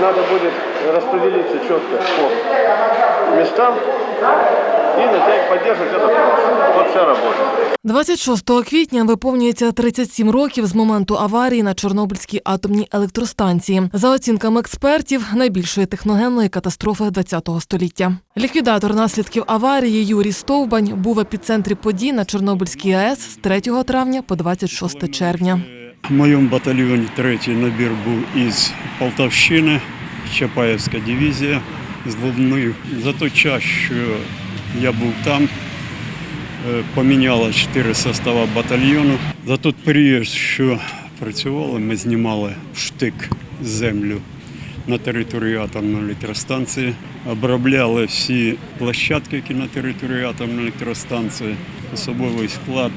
надо будет распределиться четко по местам и натягивать, поддерживать этот класс. Вот вся работа. 26 квітня виповнюється 37 років з моменту аварії на Чорнобильській атомній електростанції. За оцінками експертів, найбільшої техногенної катастрофи ХХ століття. Ліквідатор наслідків аварії Юрій Стовбань був в епіцентрі подій на Чорнобильській АЕС з 3 травня по 26 червня. В моєму батальйоні третій набір був із Полтавщини, Чапаєвська дивізія з Лубни. За той час, що я був там, е, помінялось чотири состава батальйону. За той період, що працювали, ми знімали штик землю на території атомної електростанції, обробляли всі площадки, які на території атомної електростанції. Особовий склад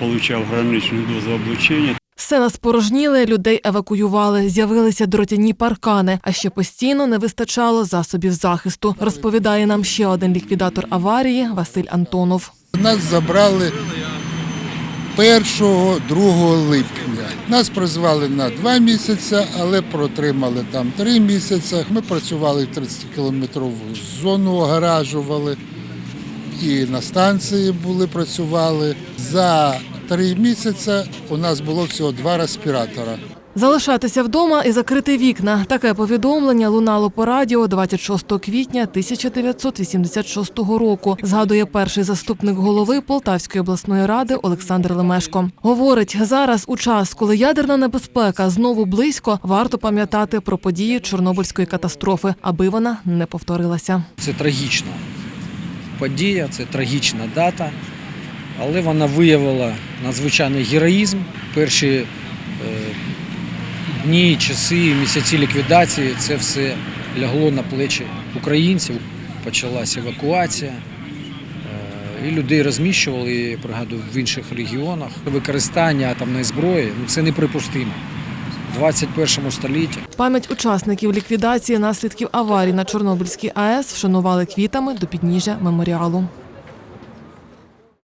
отримав граничну дозу облучення. Села спорожніли, людей евакуювали, з'явилися дротяні паркани, а ще постійно не вистачало засобів захисту. Розповідає нам ще один ліквідатор аварії Василь Антонов. Нас забрали 1-2 липня. Нас призвали на два місяці, але протримали там три місяці. Ми працювали в 30 кілометрову зону, огоражували. І на станції були, працювали. За три місяці у нас було всього два респіратора. Залишатися вдома і закрити вікна. Таке повідомлення лунало по радіо 26 квітня 1986 року. Згадує перший заступник голови Полтавської обласної ради Олександр Лемешко. Говорить, зараз у час, коли ядерна небезпека знову близько, варто пам'ятати про події Чорнобильської катастрофи, аби вона не повторилася. Це трагічна подія, це трагічна дата, але вона виявила надзвичайний героїзм. Перші е, дні, часи, місяці ліквідації це все лягло на плечі українців. Почалася евакуація. е, І людей розміщували, пригадую, в інших регіонах. Використання атомної зброї ну, це неприпустимо. В 21 столітті Пам'ять учасників ліквідації наслідків аварії на Чорнобильській АЕС вшанували квітами до підніжжя меморіалу.